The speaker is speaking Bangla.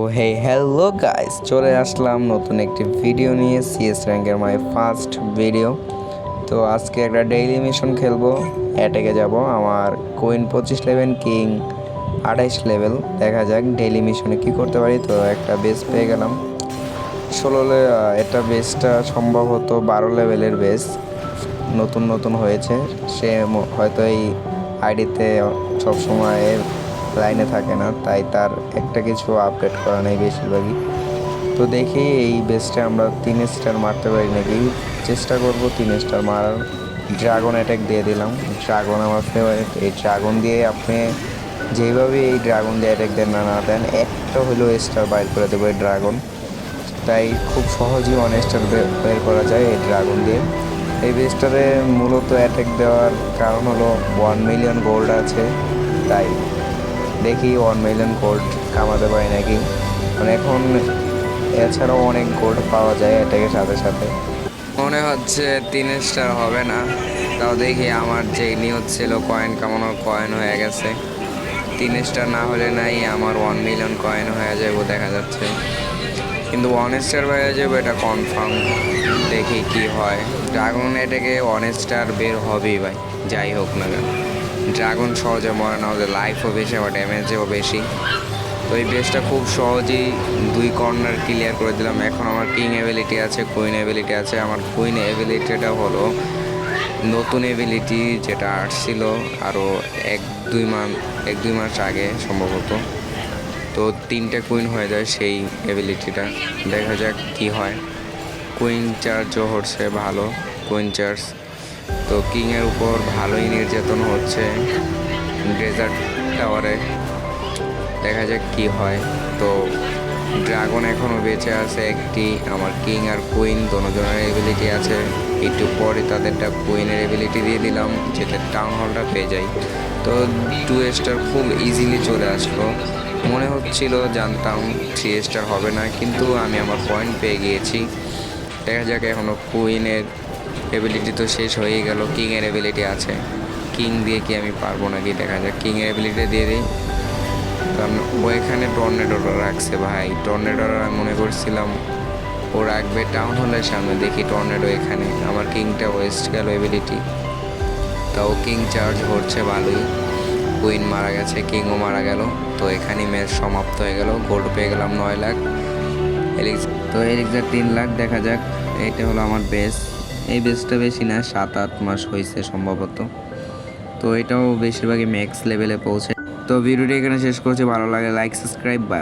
ও হে হ্যালো গাইস চলে আসলাম নতুন একটি ভিডিও নিয়ে সিএস র্যাঙ্কের মাই ফার্স্ট ভিডিও তো আজকে একটা ডেইলি মিশন খেলব অ্যাটাকে যাব, আমার কোইন পঁচিশ লেভেল কিং আঠাইশ লেভেল দেখা যাক ডেইলি মিশনে কি করতে পারি। তো একটা বেস পেয়ে গেলাম। ষোলো এটা বেসটা সম্ভবত বারো লেভেলের বেস নতুন নতুন হয়েছে। সে হয়তো এই আইডিতে সবসময় লাইনে থাকে না, তাই তার একটা কিছু আপডেট করা নেই বেশিরভাগই। তো দেখি এই বেসটা আমরা তিন স্টার মারতে পারি নাকি? চেষ্টা করব তিন স্টার মারার। ড্রাগন অ্যাটাক দিয়ে দিলাম। ড্রাগন আমার ফেভারিট এই ড্রাগন দিয়ে আপনি যেইভাবে এই ড্রাগন দিয়ে অ্যাটাক দেন না না দেন, একটা হলেও স্টার বাইর করে দেবো এই ড্রাগন। তাই খুব সহজেই ওয়ান স্টার বের করা যায় এই ড্রাগন দিয়ে। এই বেস্টারে মূলত অ্যাটাক দেওয়ার কারণ হলো ওয়ান মিলিয়ন গোল্ড আছে, তাই দেখি ওয়ান মিলিয়ন গোল্ড কামাতে পারি নাকি। মানে এখন এছাড়াও অনেক গোল্ড পাওয়া যায় অ্যাটাকের সাথে সাথে। মনে হচ্ছে তিন স্টার হবে না। তাও দেখি আমার যে নিয়ত ছিল কয়েন কামানোর কয়েন হয়ে গেছে। তিন স্টার না হলে নাই, আমার ওয়ান মিলিয়ন কয়েন হয়ে যাব দেখা যাচ্ছে। কিন্তু ওয়ান স্টার হয়ে যাবে এটা কনফার্ম দেখি কি হয়। ড্রাগন এটাকে ওয়ান স্টার বের হবেই ভাই, যাই হোক না কেন। ড্রাগন সহজে মরে না, ওদের লাইফও বেশি, আবার ড্যামেজও বেশি। তো এই বেসটা খুব সহজেই দুই কর্নার ক্লিয়ার করে দিলাম। এখন আমার কিং অ্যাবিলিটি আছে কুইন এবিলিটি আছে। আমার কুইন অ্যাবিলিটিটা হলো নতুন এবিলিটি যেটা আসছিল আরও এক, দুই মাস এক, দুই মাস আগে সম্ভবত। তো তিনটে কুইন হয়ে যায় সেই এবিলিটিটা দেখা যাক কি হয়। কুইন চার্জও হচ্ছে ভালো। কুইন চার্জ তো কিংয়ের উপর ভালোই নির্যাতন হচ্ছে ডেজার্ট টাওয়ারে। দেখা যাক কি হয়। তো ড্রাগন এখনও বেঁচে আছে একটি। আমার কিং আর কুইন দোনোজনের এবিলিটি আছে। একটু পরে তাদেরটা কুইনের এবিলিটি দিয়ে দিলাম যেটা টাউন হলটা পেয়ে যাই। তো টু স্টার খুব ইজিলি চলে আসলো। মনে হচ্ছিল জানতাম থ্রি স্টার হবে না, কিন্তু আমি আমার পয়েন্ট পেয়ে গিয়েছি। দেখা যাক এখনও কুইনের এবিলিটি তো শেষ হয়েই গেল কিংয়ের এবিলিটি আছে। কিং দিয়ে কি আমি পারব নাকি? দেখা যাক কিংয়ের এবিলিটি দিয়ে দিই। কারণ ও এখানে টর্নেডোটা রাখছে ভাই। টর্নেডোটা আমি মনে করছিলাম, ও রাখবে টাউন হলের সামনে। দেখি টর্নেডো এখানে। আমার কিংটা ওয়েস্ট গেল এবিলিটি তাও কিং চার্জ হচ্ছে ভালোই। কুইন মারা গেছে কিংও মারা গেল। তো এখানেই ম্যাচ সমাপ্ত হয়ে গেল। গোল্ড পেয়ে গেলাম নয় লাখ। এলিক্স তো এলিক্সার তিন লাখ, দেখা যাক। এইটা হলো আমার বেস এই বেসটা বেশি না, সাত, আট মাস হয়েছে সম্ভবত। তো এটাও বেশিরভাগই ম্যাক্স লেভেলে পৌঁছে তো ভিডিওটি এখানে শেষ করছি, ভালো লাগে লাইক সাবস্ক্রাইব বা